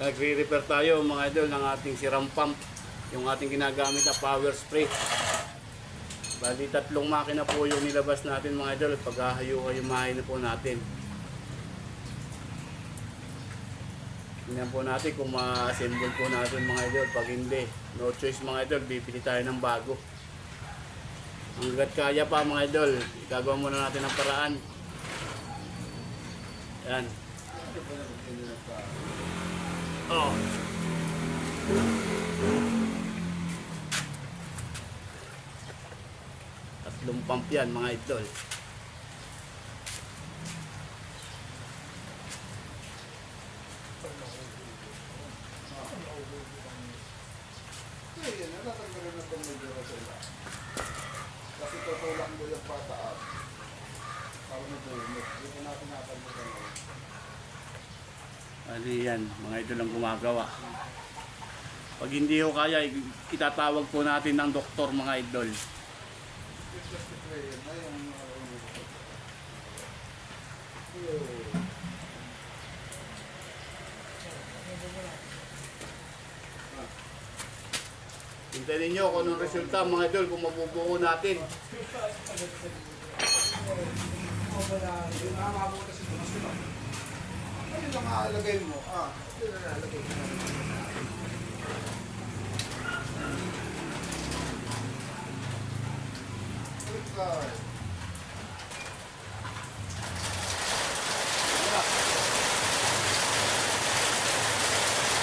Nagre-repair tayo mga idol ng ating siram pump. Yung ating ginagamit na power spray. Bali tatlong makina po yung nilabas natin mga idol. Paghahayo-hayumahin na po natin. Tingnan po natin kung ma-assemble po natin mga idol. Pag hindi, no choice mga idol, bibili tayo ng bago. Hanggat kaya pa mga idol, gagawa muna natin ang paraan. Yan. Oh. Tatlong pump yan mga idol. Na. Kasi tutulak mo yung pataas. Para mabunot. Hindi ko natin natanggalin ngayon. Ano yan, mga idol ang gumagawa. Pag hindi ho kaya, itatawag po natin ng doktor mga idol. Yung. Hintayin ninyo kung anong resulta mga idol kung mabubuo natin. Ayun lang aalagay mo. Ah, yun lang aalagay mo.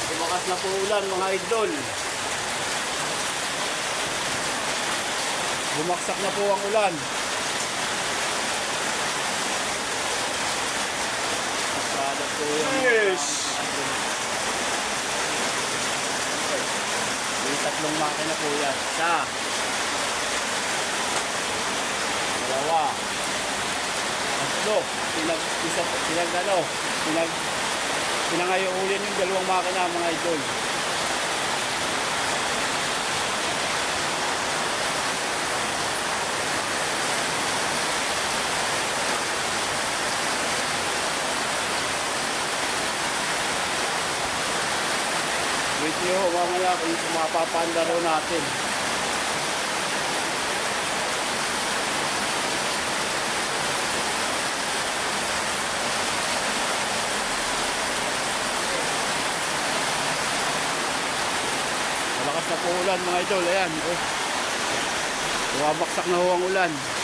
Tumakas na po ulan mga idol. Bumaksak na po ang ulan. Pasada po yung Yes! May tatlong makina po yan. Isa. Dalawa. Tatlo. Pinag, isa, pinag ano, pinag, pinangayuulin yung dalawang makina mga idol. Wait nyo, mamaya kung mapapanda raw natin. Malakas na po ulan mga idol. Ayan. Oh. Bumabaksak na ho ang ulan.